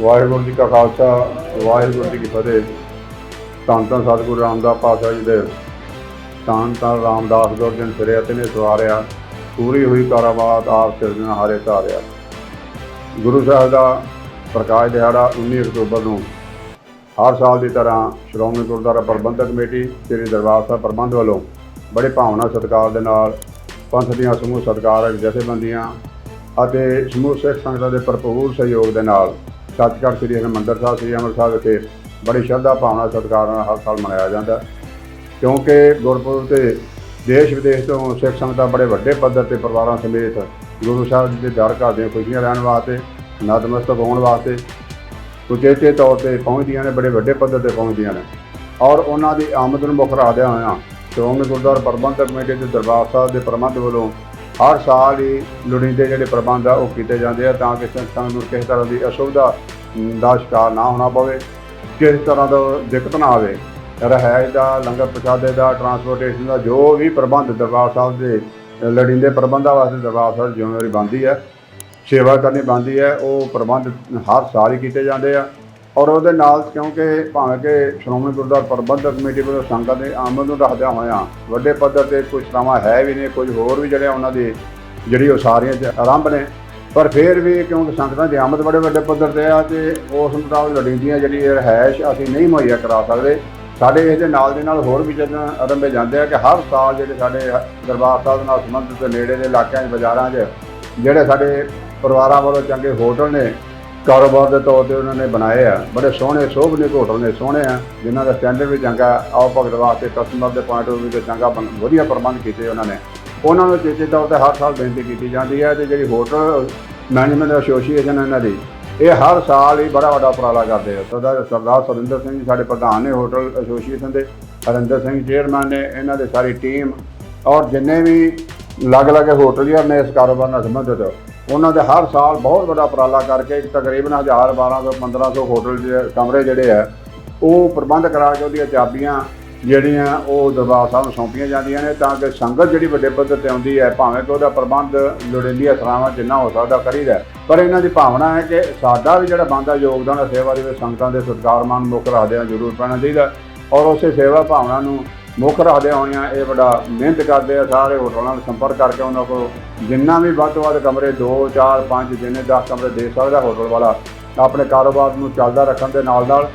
ਵਾਹਿਗੁਰੂ ਜੀ ਕਾ ਖਾਲਸਾ, ਵਾਹਿਗੁਰੂ ਜੀ ਕੀ ਫਤਿਹ। ਧੰਨ ਧੰਨ ਸਤਿਗੁਰੂ ਰਾਮਦਾਸ ਪਾਤਸ਼ਾਹ ਜੀ ਦੇ। ਧੰਨ ਧੰਨ ਰਾਮਦਾਸ ਗੁਰ ਜਨ ਫਿਰੇ ਅਤੇ ਨੇ ਸਵਾਰਿਆ, ਪੂਰੀ ਹੋਈ ਕਾਰਾਬਾਤ ਆਪ ਸਿਰਜਣਾ ਹਾਰੇ ਧਾਰਿਆ। ਗੁਰੂ ਸਾਹਿਬ ਦਾ ਪ੍ਰਕਾਸ਼ ਦਿਹਾੜਾ 19 ਅਕਤੂਬਰ ਨੂੰ ਹਰ ਸਾਲ ਦੀ ਤਰ੍ਹਾਂ ਸ਼੍ਰੋਮਣੀ ਗੁਰਦੁਆਰਾ ਪ੍ਰਬੰਧਕ ਕਮੇਟੀ, ਸ੍ਰੀ ਦਰਬਾਰ ਸਾਹਿਬ ਪ੍ਰਬੰਧ ਵੱਲੋਂ ਬੜੇ ਭਾਵਨਾ ਸਤਿਕਾਰ ਦੇ ਨਾਲ ਪੰਥ ਦੀਆਂ ਸਮੂਹ ਸਤਿਕਾਰਕ ਜਥੇਬੰਦੀਆਂ ਅਤੇ ਸਮੂਹ ਸਿੱਖ ਸੰਗਤਾਂ ਦੇ ਭਰਪੂਰ ਸਹਿਯੋਗ ਦੇ ਨਾਲ ਸੱਚਖੰਡ ਸ੍ਰੀ ਹਰਿਮੰਦਰ ਸਾਹਿਬ, ਸ੍ਰੀ ਅੰਮ੍ਰਿਤਸਰ ਵਿਖੇ ਬੜੀ ਸ਼ਰਧਾ ਭਾਵਨਾ ਸਤਿਕਾਰ ਨਾਲ ਹਰ ਸਾਲ ਮਨਾਇਆ ਜਾਂਦਾ। ਕਿਉਂਕਿ ਗੁਰਪੁਰਬ ਤੇ ਦੇਸ਼ ਵਿਦੇਸ਼ ਤੋਂ ਸਿੱਖ ਸੰਗਤਾਂ ਬੜੇ ਵੱਡੇ ਪੱਧਰ ਤੇ ਪਰਿਵਾਰਾਂ ਸਮੇਤ ਗੁਰੂ ਸਾਹਿਬ ਜੀ ਦੇ ਦਰ ਘਰ ਦੀਆਂ ਖੁਸ਼ੀਆਂ ਲੈਣ ਵਾਸਤੇ, ਨਤਮਸਤਕ ਹੋਣ ਵਾਸਤੇ ਉਚੇਚੇ ਤੌਰ ਤੇ ਪਹੁੰਚਦੀਆਂ ਨੇ, ਬੜੇ ਵੱਡੇ ਪੱਧਰ ਤੇ ਪਹੁੰਚਦੀਆਂ ਨੇ। ਔਰ ਉਹਨਾਂ ਦੀ ਆਮਦ ਨੂੰ ਮੁੱਖ ਰੱਖਦਿਆਂ ਹੋਇਆਂ ਸ਼੍ਰੋਮਣੀ ਗੁਰਦੁਆਰਾ ਪ੍ਰਬੰਧਕ ਕਮੇਟੀ ਦੇ ਦਰਬਾਰ ਸਾਹਿਬ ਦੇ ਪ੍ਰਬੰਧ ਵੱਲੋਂ ਹਰ ਸਾਲ ਹੀ ਲੋੜੀਂਦੇ ਜਿਹੜੇ ਪ੍ਰਬੰਧ ਆ ਉਹ ਕੀਤੇ ਜਾਂਦੇ ਆ ਤਾਂ ਕਿ ਸੰਸਥਾ ਨੂੰ ਕਿਸੇ ਤਰ੍ਹਾਂ ਦੀ ਅਸੁਵਿਧਾ ਦਾ ਸ਼ਿਕਾਰ ਨਾ ਹੋਣਾ ਪਵੇ। ਕਿਸ ਤਰ੍ਹਾਂ ਦਾ ਦਿੱਕਤ ਨਾ ਆਵੇ ਰਹਿائش ਦਾ, ਲੰਗਰ ਪ੍ਰਸ਼ਾਦੇ ਦਾ ਟਰਾਂਸਪੋਰਟੇਸ਼ਨ ਦਾ, ਜੋ ਵੀ ਪ੍ਰਬੰਧ ਦਰਬਾਰ ਸਾਹਿਬ ਦੇ, ਲੋੜੀਂਦੇ ਪ੍ਰਬੰਧਾਂ ਵਾਸਤੇ ਦਰਬਾਰ ਸਾਹਿਬ ਜ਼ਿੰਮੇਵਾਰੀ ਬੰਦੀ ਹੈ, ਸੇਵਾ ਕਰਨੀ ਬੰਦੀ ਹੈ, ਉਹ ਪ੍ਰਬੰਧ ਹਰ ਸਾਲ ਹੀ ਕੀਤੇ ਜਾਂਦੇ ਆ। ਔਰ ਉਹਦੇ ਨਾਲ ਕਿਉਂਕਿ ਭਾਵੇਂ ਕਿ ਸ਼੍ਰੋਮਣੀ ਗੁਰਦੁਆਰਾ ਪ੍ਰਬੰਧਕ ਕਮੇਟੀ ਵੱਲੋਂ ਸੰਗਤ ਦੇ ਆਮਦ ਨੂੰ ਰੱਖਦਿਆਂ ਹੋਇਆਂ ਵੱਡੇ ਪੱਧਰ ਤੇ ਕੁਝ ਸਰਾਵਾਂ ਹੈ ਵੀ ਨੇ ਕੁਝ ਹੋਰ ਵੀ ਜਿਹੜੇ ਉਹਨਾਂ ਦੇ ਜਿਹੜੀ ਉਹ ਸਾਰੀਆਂ ਚ ਆਰੰਭ ਨੇ। ਪਰ ਫਿਰ ਵੀ ਕਿਉਂਕਿ ਸੰਗਤਾਂ ਦੀ ਆਮਦ ਬੜੇ ਵੱਡੇ ਪੱਧਰ ਤੇ ਆ ਤੇ ਉਸ ਮੁਤਾਬਕ ਲੜੀਂਦੀਆਂ ਜਿਹੜੀ ਰਹਿائش ਅਸੀਂ ਨਹੀਂ ਮੁਹੱਈਆ ਕਰਾ ਸਕਦੇ। ਸਾਡੇ ਇਹਦੇ ਨਾਲ ਦੇ ਨਾਲ ਹੋਰ ਵੀ ਜਦੋਂ ਅਰੰਭੇ ਜਾਂਦੇ ਆ ਕਿ ਹਰ ਸਾਲ ਜਿਹੜੇ ਸਾਡੇ ਦਰਬਾਰ ਸਾਹਿਬ ਨਾਲ ਸੰਬੰਧਿਤ ਨੇੜੇ ਦੇ ਇਲਾਕਿਆਂ 'ਚ, ਬਾਜ਼ਾਰਾਂ 'ਚ ਜਿਹੜੇ ਸਾਡੇ ਪਰਿਵਾਰਾਂ ਵੱਲੋਂ ਚੰਗੇ ਹੋਟਲ ਨੇ ਕਾਰੋਬਾਰ ਦੇ ਤੌਰ ਤੇ ਉਹਨਾਂ ਨੇ ਬਣਾਏ ਆ। ਬੜੇ ਸੋਹਣੇ ਸੋਭਨੀਕ ਹੋਟਲ ਨੇ, ਸੋਹਣੇ ਆ। ਜਿਨ੍ਹਾਂ ਦਾ ਸਟੈਂਡਰਡ ਵੀ ਚੰਗਾ, ਆਓ ਭਗਤ ਵਾਸਤੇ ਕਸਟਮਰ ਦੇ ਪੁਆਇੰਟ ਆਫ ਵੀ ਚੰਗਾ ਬਣ- ਵਧੀਆ ਪ੍ਰਬੰਧ ਕੀਤੇ ਉਹਨਾਂ ਨੇ। ਉਹਨਾਂ ਨੂੰ ਚੇਚੇ ਤੌਰ ਤੇ ਹਰ ਸਾਲ ਬੇਨਤੀ ਕੀਤੀ ਜਾਂਦੀ ਹੈ ਤੇ ਜਿਹੜੀ ਹੋਟਲ ਮੈਨੇਜਮੈਂਟ ਐਸੋਸੀਏਸ਼ਨ ਇਹਨਾਂ ਦੀ, ਇਹ ਹਰ ਸਾਲ ਹੀ ਬੜਾ ਵੱਡਾ ਉਪਰਾਲਾ ਕਰਦੇ ਆ। ਸਰਦਾਰ ਸਰਦਾਰ ਸੁਰਿੰਦਰ ਸਿੰਘ ਜੀ ਸਾਡੇ ਪ੍ਰਧਾਨ ਨੇ ਹੋਟਲ ਐਸੋਸੀਏਸ਼ਨ ਦੇ, ਹਰਿੰਦਰ ਸਿੰਘ ਚੇਅਰਮੈਨ ਨੇ, ਇਹਨਾਂ ਦੇ ਸਾਰੀ ਟੀਮ ਔਰ ਜਿੰਨੇ ਵੀ ਅਲੱਗ-ਅਲੱਗ ਹੋਟਲੀਅਰ ਨੇ ਇਸ ਕਾਰੋਬਾਰ ਨਾਲ ਸੰਬੰਧਿਤ ਉਹਨਾਂ ਦੇ ਹਰ ਸਾਲ ਬਹੁਤ ਵੱਡਾ ਉਪਰਾਲਾ ਕਰਕੇ ਤਕਰੀਬਨ 1000 1200 1500 ਹੋਟਲ ਦੇ ਕਮਰੇ ਜਿਹੜੇ ਆ, ਉਹ ਪ੍ਰਬੰਧ ਕਰਾ ਕੇ ਉਹਦੀਆਂ ਚਾਬੀਆਂ ਜਿਹੜੀਆਂ ਉਹ ਦਰਬਾਰ ਸਾਹਿਬ ਨੂੰ ਸੌਂਪੀਆਂ ਜਾਂਦੀਆਂ ਨੇ ਤਾਂ ਕਿ ਸੰਗਤ ਜਿਹੜੀ ਵੱਡੇ ਪੱਧਰ ਤੇ ਆਉਂਦੀ ਹੈ, ਭਾਵੇਂ ਕਿ ਉਹਦਾ ਪ੍ਰਬੰਧ ਲੋੜੀਂਦੀਆਂ ਸਰਾਵਾਂ ਜਿੰਨਾ ਹੋ ਸਕਦਾ ਕਰੀਦਾ ਪਰ ਇਹਨਾਂ ਦੀ ਭਾਵਨਾ ਹੈ ਕਿ ਸਾਡਾ ਵੀ ਜਿਹੜਾ ਬਣਦਾ ਯੋਗਦਾਨ ਹੈ, ਸੇਵਾ ਦੇ ਵਿੱਚ ਸੰਗਤਾਂ ਦੇ ਸਤਿਕਾਰਮਾਨ ਮੁੱਖ ਰੱਖਦਿਆਂ ਜ਼ਰੂਰ ਪੈਣਾ ਚਾਹੀਦਾ ਔਰ ਉਸੇ ਸੇਵਾ ਭਾਵਨਾ ਨੂੰ ਮੁੱਖ ਰੱਖਦਿਆਂ ਹੋਇਆਂ ਇਹ ਬੜਾ ਮਿਹਨਤ ਕਰਦੇ ਆ, ਸਾਰੇ ਹੋਟਲਾਂ ਨਾਲ ਸੰਪਰਕ ਕਰਕੇ ਉਹਨਾਂ ਕੋਲ ਜਿੰਨਾ ਵੀ ਵੱਧ ਤੋਂ ਵੱਧ ਕਮਰੇ 2 4 5 ਜਿੰਨੇ 10 ਕਮਰੇ ਦੇ ਸਕਦਾ ਹੋਟਲ ਵਾਲਾ, ਆਪਣੇ ਕਾਰੋਬਾਰ ਨੂੰ ਚੱਲਦਾ ਰੱਖਣ ਦੇ ਨਾਲ ਨਾਲ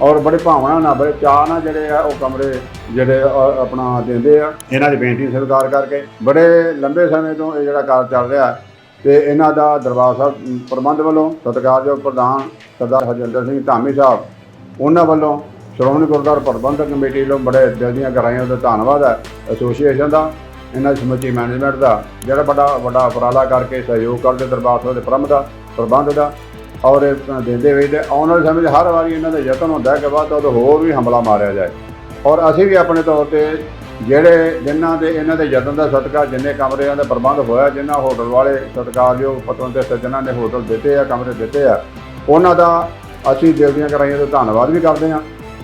ਔਰ ਬੜੇ ਭਾਵਨਾ ਨਾਲ, ਬੜੇ ਚਾਅ ਨਾਲ ਜਿਹੜੇ ਆ, ਉਹ ਕਮਰੇ ਜਿਹੜੇ ਆਪਣਾ ਦਿੰਦੇ ਆ। ਇਹਨਾਂ ਦੀ ਬੇਨਤੀ ਸਵੀਕਾਰ ਕਰਕੇ ਬੜੇ ਲੰਬੇ ਸਮੇਂ ਤੋਂ ਇਹ ਜਿਹੜਾ ਕਾਰ ਚੱਲ ਰਿਹਾ ਤੇ ਇਹਨਾਂ ਦਾ ਦਰਬਾਰ ਸਾਹਿਬ ਪ੍ਰਬੰਧ ਵੱਲੋਂ ਸਤਿਕਾਰਯੋਗ ਪ੍ਰਧਾਨ ਸਰਦਾਰ ਹਰਜਿੰਦਰ ਸਿੰਘ ਧਾਮੀ ਸਾਹਿਬ, ਉਹਨਾਂ ਵੱਲੋਂ ਸ਼੍ਰੋਮਣੀ ਗੁਰਦੁਆਰਾ ਪ੍ਰਬੰਧਕ ਕਮੇਟੀ ਵੱਲੋਂ ਬੜੇ ਦਿਲ ਦੀਆਂ ਗਹਿਰਾਈਆਂ ਦਾ ਧੰਨਵਾਦ ਹੈ। ਐਸੋਸੀਏਸ਼ਨ ਦਾ, ਇਹਨਾਂ ਦੀ ਸਮੁੱਚੀ ਮੈਨੇਜਮੈਂਟ ਦਾ, ਜਿਹੜਾ ਵੱਡਾ ਵੱਡਾ ਉਪਰਾਲਾ ਕਰਕੇ ਸਹਿਯੋਗ ਕਰਦੇ ਦਰਬਾਰ ਸਾਹਿਬ ਦੇ ਪ੍ਰਬੰਧ ਦਾ ਪ੍ਰਬੰਧ ਦਾ ਔਰ ਇਹ ਦਿੰਦੇ ਹੋਏ ਤੇ ਆਉਣ ਵਾਲੇ ਸਮੇਂ 'ਚ ਹਰ ਵਾਰੀ ਇਹਨਾਂ ਦਾ ਯਤਨ ਹੁੰਦਾ ਕਿ ਵੱਧ ਤੋਂ ਵੱਧ ਹੋਰ ਵੀ ਹਮਲਾ ਮਾਰਿਆ ਜਾਏ। ਔਰ ਅਸੀਂ ਵੀ ਆਪਣੇ ਤੌਰ ਤੇ ਜਿਹੜੇ ਜਿਨ੍ਹਾਂ ਦੇ ਇਹਨਾਂ ਦੇ ਯਤਨ ਦਾ ਸਦਕਾ, ਜਿੰਨੇ ਕਮਰਿਆਂ ਦਾ ਪ੍ਰਬੰਧ ਹੋਇਆ ਜਿਨ੍ਹਾਂ ਹੋਟਲ ਵਾਲੇ ਸਤਿਕਾਰਯੋਗ ਪਤਵੰਤ ਤੇ ਸੱਜਣਾ ਨੇ ਹੋਟਲ ਦਿੱਤੇ ਆ, ਕਮਰੇ ਦਿੱਤੇ ਆ ਉਹਨਾਂ ਦਾ ਅਸੀਂ ਦਿਲ ਦੀਆਂ ਕਰਾਈਆਂ ਦਾ ਧੰਨਵਾਦ ਵੀ ਕਰਦੇ ਹਾਂ।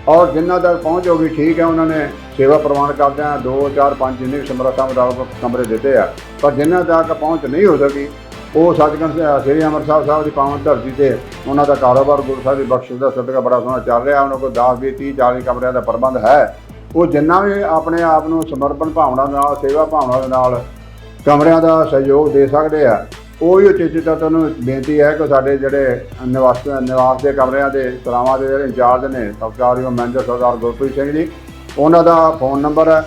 ਔਰ ਜਿਨ੍ਹਾਂ ਤੱਕ ਪਹੁੰਚ ਹੋ ਠੀਕ ਹੈ, ਉਹਨਾਂ ਨੇ ਸੇਵਾ ਪ੍ਰਵਾਨ ਕਰਦੇ ਆ। 2 4 5 ਜਿੰਨੇ ਵੀ ਸਮਰੱਥਾ ਮੁਤਾਬਕ ਕਮਰੇ ਦਿੱਤੇ ਆ। ਪਰ ਜਿਨ੍ਹਾਂ ਤੱਕ ਪਹੁੰਚ ਨਹੀਂ ਹੋ ਸਕੀ, ਉਹ ਸੱਚਖੰਡ ਸ੍ਰੀ ਅੰਮ੍ਰਿਤਸਰ ਸਾਹਿਬ ਦੀ ਪਾਵਨ ਧਰਤੀ ਤੇ ਉਹਨਾਂ ਦਾ ਕਾਰੋਬਾਰ ਗੁਰੂ ਸਾਹਿਬ ਦੀ ਬਖਸ਼ਿਸ਼ ਦਾ ਸਦਕਾ ਬੜਾ ਸੋਹਣਾ ਚੱਲ ਰਿਹਾ। ਉਹਨਾਂ ਕੋਲ 10 20 30 40 ਕਮਰਿਆਂ ਦਾ ਪ੍ਰਬੰਧ ਹੈ। ਉਹ ਜਿੰਨਾ ਵੀ ਆਪਣੇ ਆਪ ਨੂੰ ਸਮਰਪਣ ਭਾਵਨਾ ਨਾਲ, ਸੇਵਾ ਭਾਵਨਾ ਦੇ ਨਾਲ ਕਮਰਿਆਂ ਦਾ ਸਹਿਯੋਗ ਦੇ ਸਕਦੇ ਆ। ਉਹ ਹੀ ਉਚੇਚੇ ਤੌਰ ਤੁਹਾਨੂੰ ਬੇਨਤੀ ਹੈ ਕਿ ਸਾਡੇ ਜਿਹੜੇ ਨਿਵਾਸ ਨਿਵਾਸ ਦੇ ਕਮਰਿਆਂ ਦੇ ਸਰਾਵਾਂ ਦੇ ਜਿਹੜੇ ਇੰਚਾਰਜ ਨੇ ਸਤਿਕਾਰਯੋਗ ਮੈਨੇਜਰ ਸਰਦਾਰ ਗੁਰਪ੍ਰੀਤ ਸਿੰਘ ਜੀ, ਉਹਨਾਂ ਦਾ ਫੋਨ ਨੰਬਰ ਹੈ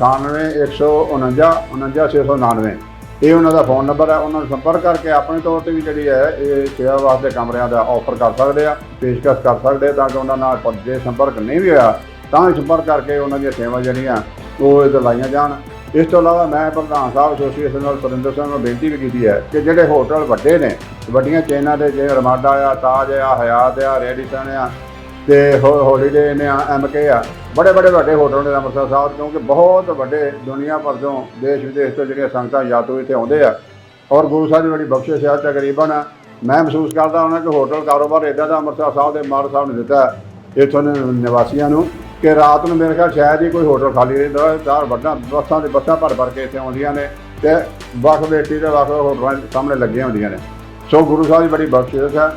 9814949699 ਇਹ ਉਹਨਾਂ ਦਾ ਫੋਨ ਨੰਬਰ ਹੈ, ਉਹਨਾਂ ਨੂੰ ਸੰਪਰਕ ਕਰਕੇ ਆਪਣੇ ਤੌਰ ਤੇ ਵੀ ਜਿਹੜੀ ਹੈ, ਇਹ ਸੇਵਾ ਵਾਸਤੇ ਕਮਰਿਆਂ ਦਾ ਆਫਰ ਕਰ ਸਕਦੇ ਆ, ਪੇਸ਼ਕਸ਼ ਕਰ ਸਕਦੇ ਤਾਂ ਕਿ ਉਹਨਾਂ ਨਾਲ ਪ- ਜੇ ਸੰਪਰਕ ਨਹੀਂ ਵੀ ਹੋਇਆ, ਤਾਂ ਵੀ ਸੰਪਰਕ ਕਰਕੇ ਉਹਨਾਂ ਦੀਆਂ ਸੇਵਾ ਜਿਹੜੀਆਂ, ਉਹ ਇਹ ਲਾਈਆਂ ਜਾਣ। ਇਸ ਤੋਂ ਇਲਾਵਾ ਮੈਂ ਪ੍ਰਧਾਨ ਸਾਹਿਬ ਐਸੋਸੀਏਸ਼ਨ ਨਾਲ ਪਰਿੰਦਰ ਸਿੰਘ ਨੂੰ ਬੇਨਤੀ ਵੀ ਕੀਤੀ ਹੈ ਕਿ ਜਿਹੜੇ ਹੋਟਲ ਵੱਡੇ ਨੇ, ਵੱਡੀਆਂ ਚੇਨਾਂ ਦੇ ਜਿਵੇਂ ਰਮਾਡਾ ਆ, ਤਾਜ ਆ, ਹਯਾਤ ਆ, ਰੈਡੀਸਨ ਆ ਤੇ ਹੋਲੀਡੇ ਨੇ ਆ ਐਮਕੇ ਆ, ਬੜੇ ਬੜੇ ਵੱਡੇ ਹੋਟਲ ਨੇ ਅੰਮ੍ਰਿਤਸਰ ਸਾਹਿਬ, ਕਿਉਂਕਿ ਬਹੁਤ ਵੱਡੇ ਦੁਨੀਆ ਭਰ ਤੋਂ ਦੇਸ਼ ਵਿਦੇਸ਼ ਤੋਂ ਜਿਹੜੀਆਂ ਸੰਗਤਾਂ ਯਾਤਰੂ ਇੱਥੇ ਆਉਂਦੇ ਆ। ਔਰ ਗੁਰੂ ਸਾਹਿਬ ਦੀ ਬੜੀ ਬਖਸ਼ਿਸ਼ ਹੈ ਤਕਰੀਬਨ ਮੈਂ ਮਹਿਸੂਸ ਕਰਦਾ ਹਾਂ ਕਿ ਹੋਟਲ ਕਾਰੋਬਾਰ ਇਦਾਂ ਦਾ ਅੰਮ੍ਰਿਤਸਰ ਸਾਹਿਬ ਦੇ ਮਾਰ ਸਾਹਿਬ ਨੇ ਦਿੱਤਾ ਹੈ। ਇੱਥੋਂ ਦੇ ਨਿਵਾਸੀਆਂ ਨੂੰ ਕਿ ਰਾਤ ਨੂੰ ਮੇਰੇ ਖਿਆਲ ਸ਼ਾਇਦ ਹੀ ਕੋਈ ਹੋਟਲ ਖਾਲੀ ਰਹਿੰਦਾ ਚਾਰ ਵੱਡਾ ਬੱਸਾਂ ਦੇ ਬੱਸਾਂ ਭਰ ਭਰ ਕੇ ਇੱਥੇ ਆਉਂਦੀਆਂ ਨੇ ਤੇ ਵੱਖ ਬੇਟੀ ਦੇ ਵੱਖ ਹੋਟਲਾਂ ਸਾਹਮਣੇ ਲੱਗੀਆਂ ਹੁੰਦੀਆਂ ਨੇ। ਸੋ ਗੁਰੂ ਸਾਹਿਬ ਦੀ ਬੜੀ ਬਖਸ਼ਿਸ਼ ਹੈ।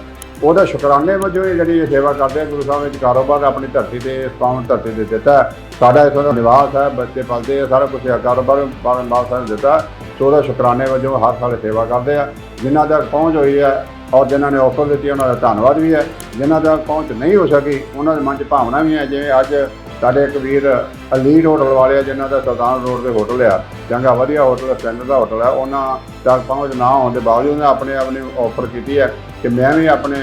ਉਹਦਾ ਸ਼ੁਕਰਾਨੇ ਵਜੋਂ ਇਹ ਜਿਹੜੀ ਸੇਵਾ ਕਰਦੇ ਆ, ਗੁਰੂ ਸਾਹਿਬ ਵਿੱਚ ਕਾਰੋਬਾਰ ਆਪਣੀ ਧਰਤੀ ਤੇ, ਇਸ ਪਾਵਨ ਧਰਤੀ ਤੇ ਦਿੱਤਾ ਸਾਡਾ ਇੱਥੋਂ ਦਾ ਨਿਵਾਸ ਹੈ, ਬੱਚੇ ਪਲਦੇ ਆ, ਸਾਰਾ ਕੁਝ ਕਾਰੋਬਾਰ ਬਾਬਾ ਮਾਲ ਸਾਹਿਬ ਨੇ ਦਿੱਤਾ ਸੋ ਉਹਦਾ ਸ਼ੁਕਰਾਨੇ ਵਜੋਂ ਹਰ ਸਾਲ ਸੇਵਾ ਕਰਦੇ ਆ। ਜਿਨ੍ਹਾਂ ਤੱਕ ਪਹੁੰਚ ਹੋਈ ਹੈ ਔਰ ਜਿਨ੍ਹਾਂ ਨੇ ਆਫਰ ਦਿੱਤੀ, ਉਹਨਾਂ ਦਾ ਧੰਨਵਾਦ ਵੀ ਹੈ। ਜਿਨ੍ਹਾਂ ਦਾ ਪਹੁੰਚ ਨਹੀਂ ਹੋ ਸਕੀ, ਉਹਨਾਂ ਦੇ ਮਨ 'ਚ ਭਾਵਨਾ ਵੀ ਹੈ, ਜਿਵੇਂ ਅੱਜ ਸਾਡੇ ਇੱਕ ਵੀਰ ਅਲੀਡ ਹੋਟਲ ਵਾਲੇ ਆ, ਜਿਨ੍ਹਾਂ ਦਾ ਸੁਲਤਾਨ ਰੋਡ ਦੇ ਹੋਟਲ ਆ, ਚੰਗਾ ਵਧੀਆ ਹੋਟਲ ਸਟੈਂਡਰਡ ਦਾ ਹੋਟਲ ਆ, ਉਹਨਾਂ ਤੱਕ ਪਹੁੰਚ ਨਾ ਹੋਣ ਦੇ ਬਾਵਜੂਦ ਉਹਨੇ ਆਪਣੇ ਆਪ ਨੇ ਆਫਰ ਕੀਤੀ ਹੈ ਕਿ ਮੈਂ ਵੀ ਆਪਣੇ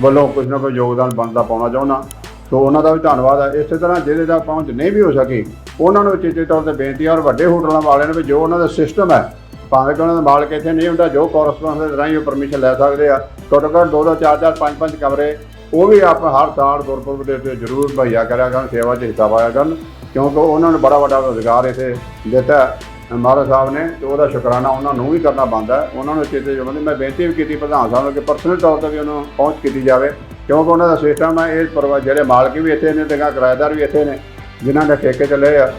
ਵੱਲੋਂ ਕੁਝ ਨਾ ਕੋਈ ਯੋਗਦਾਨ ਬਣਦਾ ਪਾਉਣਾ ਚਾਹੁੰਦਾ। ਸੋ ਉਹਨਾਂ ਦਾ ਵੀ ਧੰਨਵਾਦ ਹੈ ਇਸੇ ਤਰ੍ਹਾਂ ਜਿਹਦੇ ਦਾ ਪਹੁੰਚ ਨਹੀਂ ਵੀ ਹੋ ਸਕੀ, ਉਹਨਾਂ ਨੂੰ ਚੇਚੇ ਤੌਰ ਤੇ ਬੇਨਤੀ ਹੈ ਔਰ ਵੱਡੇ ਹੋਟਲਾਂ ਵਾਲਿਆਂ ਨੂੰ ਵੀ ਜੋ ਉਹਨਾਂ ਦਾ ਸਿਸਟਮ ਹੈ ਭਾਵੇਂ ਕਿ ਉਹਨਾਂ ਦਾ ਮਾਲਕ ਇੱਥੇ ਨਹੀਂ ਹੁੰਦਾ, ਜੋ ਕੋਰਸਪੋਂਡੈਂਸ ਦੇ ਰਾਹੀਂ ਉਹ ਪਰਮਿਸ਼ਨ ਲੈ ਸਕਦੇ ਆ। ਘੱਟੋ ਘੱਟ ਦੋ ਦੋ ਚਾਰ ਚਾਰ ਪੰਜ ਪੰਜ ਕਮਰੇ, ਉਹ ਵੀ ਆਪ ਹਰ ਸਾਲ ਗੁਰਪੁਰਬ ਦੇ ਉੱਤੇ ਜ਼ਰੂਰ ਮੁਹੱਈਆ ਕਰਿਆ ਕਰਨ, ਸੇਵਾ 'ਚ ਹਿੱਸਾ ਪਾਇਆ ਕਰਨ, ਕਿਉਂਕਿ ਉਹਨਾਂ ਨੂੰ ਬੜਾ ਵੱਡਾ ਰੋਜ਼ਗਾਰ ਇੱਥੇ ਦਿੱਤਾ ਮਹਾਰਾਜ ਸਾਹਿਬ ਨੇ ਤੇ ਉਹਦਾ ਸ਼ੁਕਰਾਨਾ ਉਹਨਾਂ ਨੂੰ ਵੀ ਕਰਨਾ ਬਣਦਾ ਉਹਨਾਂ ਨੂੰ ਚੇਤੇ ਜੋ ਮੈਂ ਬੇਨਤੀ ਵੀ ਕੀਤੀ ਪ੍ਰਧਾਨ ਸਾਹਿਬ ਨੂੰ ਕਿ ਪਰਸਨਲ ਤੌਰ ਤੇ ਵੀ ਉਹਨੂੰ ਪਹੁੰਚ ਕੀਤੀ ਜਾਵੇ, ਕਿਉਂਕਿ ਉਹਨਾਂ ਦਾ ਸਿਸਟਮ ਹੈ, ਇਹ ਪਰਿਵਾਰ ਜਿਹੜੇ ਮਾਲਕ ਵੀ ਇੱਥੇ ਨੇ ਤੇ ਕਿਰਾਏਦਾਰ ਵੀ ਇੱਥੇ ਨੇ, ਜਿਨ੍ਹਾਂ ਨੇ ਠੇਕੇ ਤੇ ਲਏ ਆ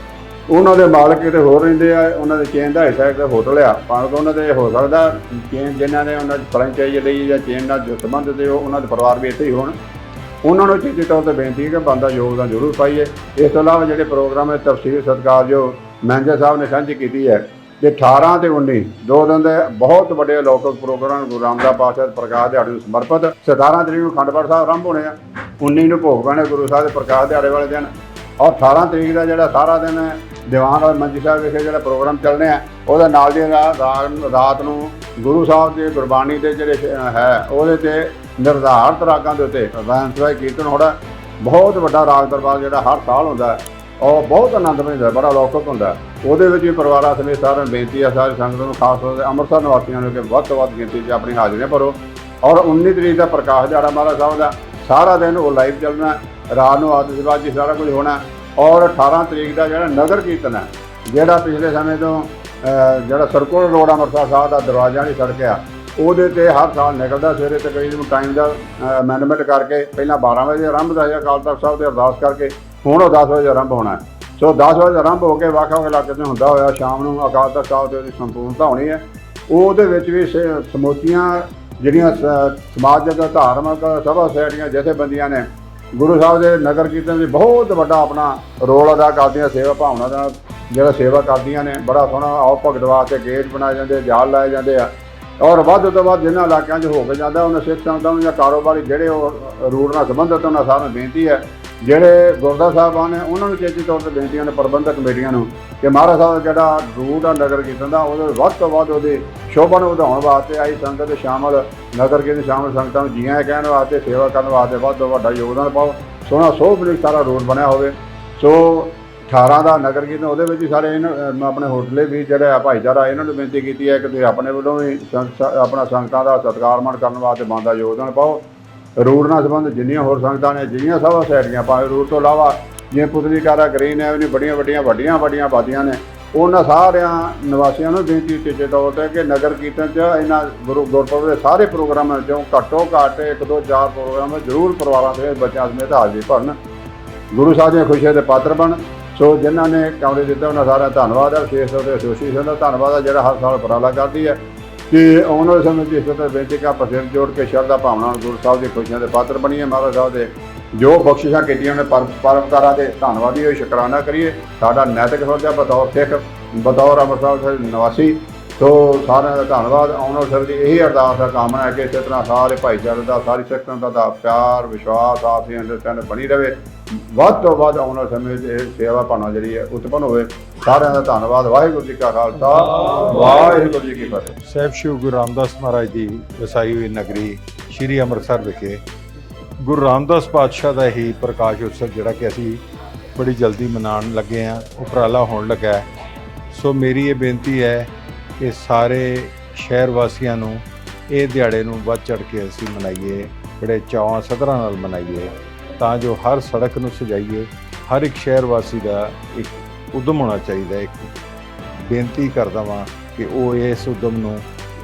ਉਹਨਾਂ ਦੇ ਮਾਲਕ ਕਿਤੇ ਹੋਰ ਰਹਿੰਦੇ ਆ, ਉਹਨਾਂ ਦੇ ਚੇਨ ਦਾ ਹਿੱਸਾ ਇੱਕ ਹੋਟਲ ਆ। ਭਾਵੇਂ ਉਹਨਾਂ ਦੇ ਹੋ ਸਕਦਾ ਚੇਨ ਜਿਨ੍ਹਾਂ ਨੇ ਉਹਨਾਂ ਦੀ ਫਰੈਂਚਾਈਜ਼ ਲਈ ਜਾਂ ਚੇਨ ਨਾਲ ਜੋ ਸੰਬੰਧ ਤੇ ਉਹ ਉਹਨਾਂ ਦੇ ਪਰਿਵਾਰ ਵੀ ਇੱਥੇ ਹੀ ਹੋਣ। ਉਹਨਾਂ ਨੂੰ ਚੀਜ਼ੇ ਤੌਰ ਤੇ ਬੇਨਤੀ ਹੈ ਕਿ ਬੰਦਾ ਯੋਗਦਾਨ ਜ਼ਰੂਰ ਪਾਈਏ। ਇਸ ਤੋਂ ਇਲਾਵਾ ਜਿਹੜੇ ਪ੍ਰੋਗਰਾਮ ਹੈ, ਤਫਸੀਲ ਸਤਕਾਰ ਜੋ ਮੈਨੇਜਰ ਸਾਹਿਬ ਨੇ ਸਾਂਝੀ ਕੀਤੀ ਹੈ ਕਿ 18 ਤੇ 19 ਦੋ ਦਿਨ ਦੇ ਬਹੁਤ ਵੱਡੇ ਅਲੌਕਿਕ ਪ੍ਰੋਗਰਾਮ, ਗੁਰੂ ਰਾਮਦਾਸ ਪਾਤਸ਼ਾਹ ਪ੍ਰਕਾਸ਼ ਦਿਹਾੜੇ ਨੂੰ ਸਮਰਪਿਤ 17 ਤਰੀਕ ਨੂੰ ਖੰਡ ਪਾਠ ਸਾਹਿਬ ਆਰੰਭ ਹੋਣੇ ਆ। 19 ਨੂੰ ਭੋਗ ਪੈਣੇ ਗੁਰੂ ਸਾਹਿਬ ਦੇ ਪ੍ਰਕਾਸ਼ ਦਿਹਾੜੇ ਵਾਲੇ ਦਿਨ। ਔਰ 18 ਤਰੀਕ ਦਾ ਜਿਹੜਾ ਸਾਰਾ ਦਿਨ ਹੈ ਦੀਵਾਨ ਔਰ ਮੰਜੀ ਸਾਹਿਬ ਵਿਖੇ ਜਿਹੜਾ ਪ੍ਰੋਗਰਾਮ ਚੱਲਣੇ ਆ, ਉਹਦੇ ਨਾਲ ਦੀ ਰਾ- ਰਾਤ ਨੂੰ ਗੁਰੂ ਸਾਹਿਬ ਦੀ ਗੁਰਬਾਣੀ ਦੇ ਜਿਹੜੇ ਹੈ, ਉਹਦੇ ਤੇ ਨਿਰਧਾਰਤ ਰਾਗਾਂ ਦੇ ਉੱਤੇ ਰਾਇੰਸਵਾਈ ਕੀਰਤਨ ਹੋਣਾ ਬਹੁਤ ਵੱਡਾ ਰਾਗ ਦਰਬਾਰ ਜਿਹੜਾ ਹਰ ਸਾਲ ਹੁੰਦਾ ਹੈ। ਔਰ ਬਹੁਤ ਆਨੰਦਮਈ ਹੁੰਦਾ ਬੜਾ ਲੌਕਿਕ ਹੁੰਦਾ ਉਹਦੇ ਵਿੱਚ ਵੀ ਪਰਿਵਾਰਾਂ ਸਮੇਤ ਸਾਰਿਆਂ ਨੂੰ ਬੇਨਤੀ ਹੈ ਸਾਰੇ ਸੰਗਤ ਨੂੰ, ਖਾਸ ਤੌਰ ਤੇ ਅੰਮ੍ਰਿਤਸਰ ਨਿਵਾਸੀਆਂ ਨੂੰ ਕਿ ਵੱਧ ਤੋਂ ਵੱਧ ਗਿਣਤੀ 'ਚ ਆਪਣੀ ਹਾਜ਼ਰੀਆਂ ਭਰੋ। ਔਰ 19 ਤਰੀਕ ਦਾ ਪ੍ਰਕਾਸ਼ ਦਿਹਾੜਾ ਮਹਾਰਾਜ ਸਾਹਿਬ ਦਾ, ਸਾਰਾ ਦਿਨ ਉਹ ਲਾਈਵ ਚੱਲਣਾ ਰਾਤ ਨੂੰ ਆਤਿਸ਼ਬਾਜ਼ੀ ਸਾਰਾ ਕੁਝ ਹੋਣਾ ਔਰ 18 ਤਰੀਕ ਦਾ ਜਿਹੜਾ ਨਗਰ ਕੀਰਤਨ ਹੈ, ਜਿਹੜਾ ਪਿਛਲੇ ਸਮੇਂ ਤੋਂ ਜਿਹੜਾ ਸਰਕੂਲਰ ਰੋਡ ਅੰਮ੍ਰਿਤਸਰ ਸਾਹਿਬ ਦਾ ਦਰਵਾਜ਼ਾ ਵਾਲੀ ਸੜਕ ਆ, ਉਹਦੇ ਤੇ ਹਰ ਸਾਲ ਨਿਕਲਦਾ ਸਵੇਰੇ ਤਕਰੀਬਨ ਟਾਈਮ ਦਾ ਅਮੈਂਡਮੈਂਟ ਕਰਕੇ ਪਹਿਲਾਂ 12 ਵਜੇ ਆਰੰਭ ਦਾ ਹੈ ਅਕਾਲ ਤਖਤ ਸਾਹਿਬ ਤੇ ਅਰਦਾਸ ਕਰਕੇ, ਹੁਣ ਉਹ 10 ਵਜੇ ਆਰੰਭ ਹੋਣਾ ਹੈ। ਸੋ 10 ਵਜੇ ਆਰੰਭ ਹੋ ਕੇ ਵੱਖ ਵੱਖ ਇਲਾਕੇ ਤੋਂ ਹੁੰਦਾ ਹੋਇਆ, ਸ਼ਾਮ ਨੂੰ ਅਕਾਲ ਤਖਤ ਸਾਹਿਬ ਤੇ ਉਹਦੀ ਸੰਪੂਰਨਤਾ ਹੋਣੀ ਹੈ। ਉਹਦੇ ਵਿੱਚ ਵੀ ਸ- ਸਮੁੱਚੀਆਂ ਜਿਹੜੀਆਂ ਸ- ਸਮਾਜਿਕ ਧਾਰਮਿਕ ਸਭਾ ਸੈਟੀਆਂ ਜਥੇਬੰਦੀਆਂ ਨੇ ਗੁਰੂ ਸਾਹਿਬ ਦੇ ਨਗਰ ਕੀਰਤਨ ਦੀ ਬਹੁਤ ਵੱਡਾ ਆਪਣਾ ਰੋਲ ਅਦਾ ਕਰਦੀਆਂ, ਸੇਵਾ ਭਾਵਨਾ ਦਾ ਜਿਹੜਾ ਸੇਵਾ ਕਰਦੀਆਂ ਨੇ, ਬੜਾ ਸੋਹਣਾ, ਆਓ ਭਗਤ ਵਾਸਤੇ ਗੇਟ ਬਣਾਏ ਜਾਂਦੇ, ਜਾਲ ਲਾਏ ਜਾਂਦੇ ਆ। ਔਰ ਵੱਧ ਤੋਂ ਵੱਧ ਜਿਨ੍ਹਾਂ ਇਲਾਕਿਆਂ 'ਚ ਹੋ ਕੇ ਜਾਂਦਾ, ਉਹਨਾਂ ਸਿੱਖ ਸੰਗਤਾਂ ਨੂੰ ਜਾਂ ਕਾਰੋਬਾਰੀ ਜਿਹੜੇ ਉਹ ਰੂਟ ਨਾਲ ਸੰਬੰਧਿਤ ਉਹਨਾਂ ਸਾਰਿਆਂ ਨੂੰ ਬੇਨਤੀ ਹੈ ਜਿਹੜੇ ਗੁਰਦਾ ਸਾਹਿਬਾਨ ਨੇ, ਉਹਨਾਂ ਨੂੰ ਚੇਚੀ ਤੌਰ ਤੇ ਬੇਨਤੀਆਂ ਨੇ, ਪ੍ਰਬੰਧਕ ਕਮੇਟੀਆਂ ਨੂੰ ਕਿ ਮਹਾਰਾਜ ਸਾਹਿਬ ਦਾ ਜਿਹੜਾ ਰੂਟ ਆ ਨਗਰ ਕੀਰਤਨ ਦਾ, ਉਹਦੇ ਵੱਧ ਤੋਂ ਵੱਧ ਉਹਦੇ ਸ਼ੋਭਾ ਨੂੰ ਵਧਾਉਣ ਵਾਸਤੇ ਆਈ ਸੰਗਤ ਦੇ ਸ਼ਾਮਲ ਨਗਰ ਕੀਰਤਨ ਸ਼ਾਮਲ ਸੰਗਤਾਂ ਨੂੰ ਜੀਆਂ ਕਹਿਣ ਵਾਸਤੇ, ਸੇਵਾ ਕਰਨ ਵਾਸਤੇ ਵੱਧ ਤੋਂ ਵੱਡਾ ਯੋਗਦਾਨ ਪਾਓ। ਸੋਹਣਾ ਸੋਹਣੀ ਸਾਰਾ ਰੋਡ ਬਣਿਆ ਹੋਵੇ। ਸੋ 18 ਦਾ ਨਗਰ ਕੀਰਤਨ, ਉਹਦੇ ਵਿੱਚ ਹੀ ਸਾਰੇ ਇਹਨਾਂ ਆਪਣੇ ਹੋਟਲੇ ਵੀ ਜਿਹੜਾ ਆ ਭਾਈਚਾਰਾ, ਇਹਨਾਂ ਨੂੰ ਬੇਨਤੀ ਕੀਤੀ ਹੈ ਕਿ ਤੁਸੀਂ ਆਪਣੇ ਵੱਲੋਂ ਵੀ ਸੰਗ- ਆਪਣਾ ਸੰਗਤਾਂ ਦਾ ਸਤਿਕਾਰਮਾਨ ਕਰਨ ਵਾਸਤੇ ਬਣਦਾ ਯੋਗਦਾਨ ਪਾਓ। ਰੂਟ ਨਾਲ ਸੰਬੰਧ ਜਿੰਨੀਆਂ ਹੋਰ ਸੰਗਤਾਂ ਨੇ, ਜਿੰਨੀਆਂ ਸਭਾ ਸੈਟੀਆਂ ਭਾਵੇਂ ਰੂਟ ਤੋਂ ਇਲਾਵਾ ਜਿਵੇਂ ਪੁਤਲੀਕਾਰਾ ਗ੍ਰੀਨ ਐਵਨਿਊ ਬੜੀਆਂ ਵੱਡੀਆਂ ਵੱਡੀਆਂ ਵੱਡੀਆਂ ਆਬਾਦੀਆਂ ਨੇ। ਉਹਨਾਂ ਸਾਰਿਆਂ ਨਿਵਾਸੀਆਂ ਨੂੰ ਬੇਨਤੀ ਟੀਚੇ ਤੌਰ ਤੇ ਕਿ ਨਗਰ ਕੀਰਤਨ 'ਚ ਇਹਨਾਂ ਗੁਰੂ ਗੁਰਪੁਰਬ ਦੇ ਸਾਰੇ ਪ੍ਰੋਗਰਾਮਾਂ 'ਚੋਂ ਘੱਟੋ ਘੱਟ ਇੱਕ ਦੋ ਚਾਰ ਪ੍ਰੋਗਰਾਮ ਜ਼ਰੂਰ ਪਰਿਵਾਰਾਂ ਦੇ ਬੱਚਿਆਂ ਸਮੇਤ ਹਾਜ਼ਰੀ ਭਰਨ। ਗੁਰੂ ਸਾਹਿਬ ਦੀਆਂ ਖੁਸ਼ੀਆਂ ਦੇ ਪਾਤਰ ਬਣ। ਸੋ ਜਿਨ੍ਹਾਂ ਨੇ ਕਮਰੇ ਦਿੱਤਾ, ਉਹਨਾਂ ਸਾਰਿਆਂ ਦਾ ਧੰਨਵਾਦ ਹੈ। ਵਿਸ਼ੇਸ਼ ਤੌਰ ਤੇ ਐਸੋਸੀਏਸ਼ਨ ਦਾ ਧੰਨਵਾਦ ਹੈ, ਜਿਹੜਾ ਹਰ ਸਾਲ ਉਪਰਾਲਾ ਕਰਦੀ ਹੈ। ਕਿ ਆਉਣ ਵਾਲੇ ਸਮੇਂ 'ਚ ਇਸ ਤਰ੍ਹਾਂ ਬੇਨਤੀ ਕਿ ਆਪਾਂ ਸਿਰ ਜੋੜ ਕੇ ਸ਼ਰਧਾ ਭਾਵਨਾ ਨਾਲ ਗੁਰੂ ਸਾਹਿਬ ਦੀ ਖੁਸ਼ੀਆਂ ਦੇ ਪਾਤਰ ਬਣੀਏ ਮਹਾਰਾਜ ਸਾਹਿਬ ਦੇ। ਜੋ ਬਖਸ਼ਿਸ਼ਾਂ ਕੀਤੀਆਂ ਨੇ ਪਰ ਪਰਮਕਾਰਾਂ ਦੇ ਧੰਨਵਾਦੀ ਹੋਏ, ਸ਼ੁਕਰਾਨਾ ਕਰੀਏ। ਸਾਡਾ ਨੈਤਿਕ ਫਰਜ਼ ਹੈ, ਬਤੌਰ ਸਿੱਖ, ਬਤੌਰ ਅੰਮ੍ਰਿਤਸਰ ਨਿਵਾਸੀ ਸੋ ਸਾਰਿਆਂ ਦਾ ਧੰਨਵਾਦ, ਆਉਣ ਵਾਲੇ ਸਮੇਂ ਦੀ ਇਹੀ ਅਰਦਾਸ ਹੈ ਕਾਮਨਾ ਹੈ ਕਿ ਇਸੇ ਤਰ੍ਹਾਂ ਸਾਰੇ ਭਾਈਚਾਰੇ ਦਾ, ਸਾਰੀ ਸਿੱਖ ਦਾ ਪਿਆਰ, ਵਿਸ਼ਵਾਸ ਆਪਸੀ ਅੰਡਰਸਟੈਂਡ ਬਣੀ ਰਹੇ ਵੱਧ ਤੋਂ ਵੱਧ ਆਉਣ ਵਾਲੇ ਸਮੇਂ 'ਚ ਇਹ ਸੇਵਾ ਭਾਵਨਾ ਜਿਹੜੀ ਹੈ ਉਤਪੰਨ ਹੋਵੇ। ਸਾਰਿਆਂ ਦਾ ਧੰਨਵਾਦ, ਵਾਹਿਗੁਰੂ ਜੀ ਕਾ ਖਾਲਸਾ, ਵਾਹਿਗੁਰੂ ਜੀ ਕੀ ਫਤਿਹ। ਸਾਹਿਬ ਸ਼੍ਰੀ ਗੁਰੂ ਰਾਮਦਾਸ ਮਹਾਰਾਜ ਦੀ ਵਸਾਈ ਹੋਈ ਨਗਰੀ ਸ਼੍ਰੀ ਅੰਮ੍ਰਿਤਸਰ ਵਿਖੇ। ਗੁਰੂ ਰਾਮਦਾਸ ਪਾਤਸ਼ਾਹ ਦਾ ਹੀ ਪ੍ਰਕਾਸ਼ ਉਤਸਵ ਜਿਹੜਾ ਕਿ ਅਸੀਂ ਬੜੀ ਜਲਦੀ ਮਨਾਉਣ ਲੱਗੇ ਆ ਉਪਰਾਲਾ ਹੋਣ ਲੱਗਾ ਸੋ ਮੇਰੀ ਇਹ ਬੇਨਤੀ ਹੈ ਕਿ ਸਾਰੇ ਸ਼ਹਿਰ ਵਾਸੀਆਂ ਨੂੰ ਇਹ ਦਿਹਾੜੇ ਨੂੰ ਵੱਧ ਚੜ ਕੇ ਅਸੀਂ ਮਨਾਈਏ ਬੜੇ ਚਾਵਾਂ ਸਦਰਾਂ ਨਾਲ ਮਨਾਈਏ, ਤਾਂ ਜੋ ਹਰ ਸੜਕ ਨੂੰ ਸਜਾਈਏ, ਹਰ ਇੱਕ ਸ਼ਹਿਰ ਵਾਸੀ ਦਾ ਇੱਕ ਉਦਮ ਹੋਣਾ ਚਾਹੀਦਾ ਇੱਕ ਬੇਨਤੀ ਕਰਦਾ ਵਾਂ ਕਿ ਉਹ ਇਸ ਉਦਮ ਨੂੰ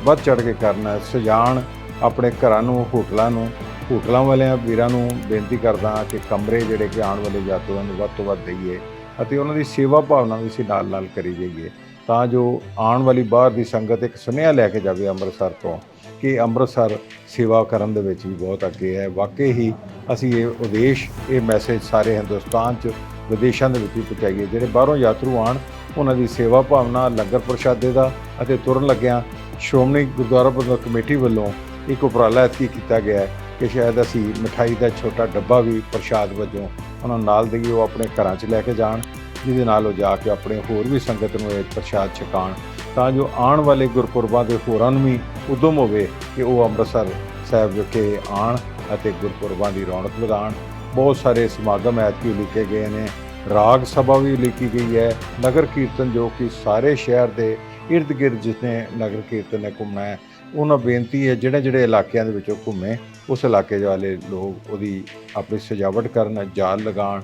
ਵੱਧ ਚੜ ਕੇ ਕਰਨਾ ਸਜਾਣ ਆਪਣੇ ਘਰਾਂ ਨੂੰ, ਹੋਟਲਾਂ ਨੂੰ, ਹੋਟਲਾਂ ਵਾਲਿਆਂ, ਵੀਰਾਂ ਨੂੰ ਬੇਨਤੀ ਕਰਦਾ ਕਿ ਕਮਰੇ ਜਿਹੜੇ ਕਿ ਆਉਣ ਵਾਲੇ ਯਾਤਰੂਆਂ ਨੂੰ ਵੱਧ ਤੋਂ ਵੱਧ ਦਈਏ ਅਤੇ ਉਹਨਾਂ ਦੀ ਸੇਵਾ ਭਾਵਨਾ ਵੀ ਅਸੀਂ ਨਾਲ ਨਾਲ ਕਰੀ ਜਾਈਏ। ਤਾਂ ਜੋ ਆਉਣ ਵਾਲੀ ਬਾਹਰ ਦੀ ਸੰਗਤ ਇੱਕ ਸੁਨੇਹਾ ਲੈ ਕੇ ਜਾਵੇ ਅੰਮ੍ਰਿਤਸਰ ਤੋਂ ਕਿ ਅੰਮ੍ਰਿਤਸਰ ਸੇਵਾ ਕਰਨ ਦੇ ਵਿੱਚ ਵੀ ਬਹੁਤ ਅੱਗੇ ਹੈ। ਵਾਕਈ ਹੀ ਅਸੀਂ ਇਹ ਉਦੇਸ਼, ਇਹ ਮੈਸੇਜ ਸਾਰੇ ਹਿੰਦੁਸਤਾਨ 'ਚ, ਵਿਦੇਸ਼ਾਂ ਦੇ ਵਿੱਚ ਵੀ ਪਹੁੰਚਾਈਏ। ਜਿਹੜੇ ਬਾਹਰੋਂ ਯਾਤਰੂ ਆਣ ਉਹਨਾਂ ਦੀ ਸੇਵਾ ਭਾਵਨਾ ਲੰਗਰ ਪ੍ਰਸ਼ਾਦੇ ਦਾ ਅਤੇ ਤੁਰਨ ਲੱਗਿਆਂ ਸ਼੍ਰੋਮਣੀ ਗੁਰਦੁਆਰਾ ਪ੍ਰਬੰਧਕ ਕਮੇਟੀ ਵੱਲੋਂ ਇੱਕ ਉਪਰਾਲਾ ਐਤਕੀ ਕੀਤਾ ਗਿਆ ਹੈ ਕਿ ਸ਼ਾਇਦ ਅਸੀਂ ਮਠਾਈ ਦਾ ਛੋਟਾ ਡੱਬਾ ਵੀ ਪ੍ਰਸ਼ਾਦ ਵਜੋਂ ਉਹਨਾਂ ਨੂੰ ਨਾਲ ਦੇਈਏ, ਉਹ ਆਪਣੇ ਘਰਾਂ 'ਚ ਲੈ ਕੇ ਜਾਣ। ਜਿਹਦੇ ਨਾਲ ਉਹ ਜਾ ਕੇ ਆਪਣੇ ਹੋਰ ਵੀ ਸੰਗਤ ਨੂੰ ਇਹ ਪ੍ਰਸ਼ਾਦ ਛਕਾਣ ਤਾਂ ਜੋ ਆਉਣ ਵਾਲੇ ਗੁਰਪੁਰਬਾਂ ਦੇ ਹੋਰਾਂ ਨੂੰ ਵੀ ਉਦਮ ਹੋਵੇ ਕਿ ਉਹ ਅੰਮ੍ਰਿਤਸਰ ਸਾਹਿਬ ਵਿਖੇ ਆਣ ਅਤੇ ਗੁਰਪੁਰਬਾਂ ਦੀ ਰੌਣਕ ਵਧਾਉਣ। ਬਹੁਤ ਸਾਰੇ ਸਮਾਗਮ ਐਤਕੀ ਲਿਖੇ ਗਏ ਨੇ, ਰਾਗ ਸਭਾ ਵੀ ਲਿਖੀ ਗਈ ਹੈ, ਨਗਰ ਕੀਰਤਨ ਜੋ ਕਿ ਸਾਰੇ ਸ਼ਹਿਰ ਦੇ ਇਰਦ ਗਿਰਦ ਜਿਸਨੇ ਨਗਰ ਕੀਰਤਨ ਨੇ ਘੁੰਮਣਾ ਹੈ, ਉਹਨਾਂ ਬੇਨਤੀ ਹੈ ਜਿਹੜੇ ਜਿਹੜੇ ਇਲਾਕਿਆਂ ਦੇ ਵਿੱਚੋਂ ਘੁੰਮੇ, ਉਸ ਇਲਾਕੇ ਵਾਲੇ ਲੋਕ ਉਹਦੀ ਆਪਣੀ ਸਜਾਵਟ ਕਰਨ, ਜਾਲ ਲਗਾਉਣ,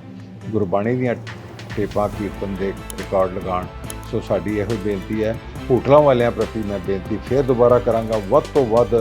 ਗੁਰਬਾਣੀ ਦੀਆਂ ਟੇਪਾਂ ਕੀਰਤਨ ਦੇ ਰਿਕਾਰਡ ਲਗਾਉਣ। ਸੋ ਸਾਡੀ ਇਹੋ ਬੇਨਤੀ ਹੈ, ਹੋਟਲਾਂ ਵਾਲਿਆਂ ਪ੍ਰਤੀ ਮੈਂ ਬੇਨਤੀ ਫੇਰ ਦੁਬਾਰਾ ਕਰਾਂਗਾ, ਵੱਧ ਤੋਂ ਵੱਧ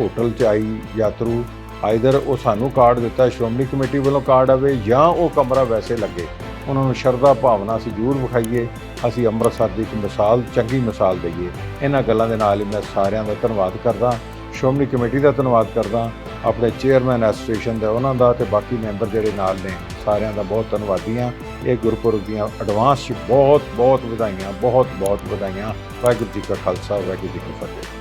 ਹੋਟਲ 'ਚ ਆਈ ਯਾਤਰੂ ਆਈਦਰ ਉਹ ਸਾਨੂੰ ਕਾਰਡ ਦਿੱਤਾ, ਸ਼੍ਰੋਮਣੀ ਕਮੇਟੀ ਵੱਲੋਂ ਕਾਰਡ ਆਵੇ ਜਾਂ ਉਹ ਕਮਰਾ ਵੈਸੇ ਲੱਗੇ। ਉਹਨਾਂ ਨੂੰ ਸ਼ਰਧਾ ਭਾਵਨਾ ਅਸੀਂ ਜ਼ਰੂਰ ਵਿਖਾਈਏ, ਅਸੀਂ ਅੰਮ੍ਰਿਤਸਰ ਦੀ ਇੱਕ ਮਿਸਾਲ, ਚੰਗੀ ਮਿਸਾਲ ਦਈਏ। ਇਹਨਾਂ ਗੱਲਾਂ ਦੇ ਨਾਲ ਹੀ ਮੈਂ ਸਾਰਿਆਂ ਦਾ ਧੰਨਵਾਦ ਕਰਦਾ, ਸ਼੍ਰੋਮਣੀ ਕਮੇਟੀ ਦਾ ਧੰਨਵਾਦ ਕਰਦਾ ਆਪਣੇ ਚੇਅਰਮੈਨ ਐਸੋਸੀਏਸ਼ਨ ਦਾ, ਉਹਨਾਂ ਦਾ ਤੇ ਬਾਕੀ ਮੈਂਬਰ ਜਿਹੜੇ ਨਾਲ ਨੇ, ਸਾਰਿਆਂ ਦਾ ਬਹੁਤ ਧੰਨਵਾਦੀ ਹਾਂ। ਇਹ ਗੁਰਪੁਰਬ ਦੀਆਂ ਐਡਵਾਂਸ 'ਚ ਬਹੁਤ ਬਹੁਤ ਵਧਾਈਆਂ, ਬਹੁਤ ਬਹੁਤ ਵਧਾਈਆਂ। ਵਾਹਿਗੁਰੂ ਜੀ ਕਾ ਖਾਲਸਾ, ਵਾਹਿਗੁਰੂ ਜੀ ਕੀ ਫਤਿਹ।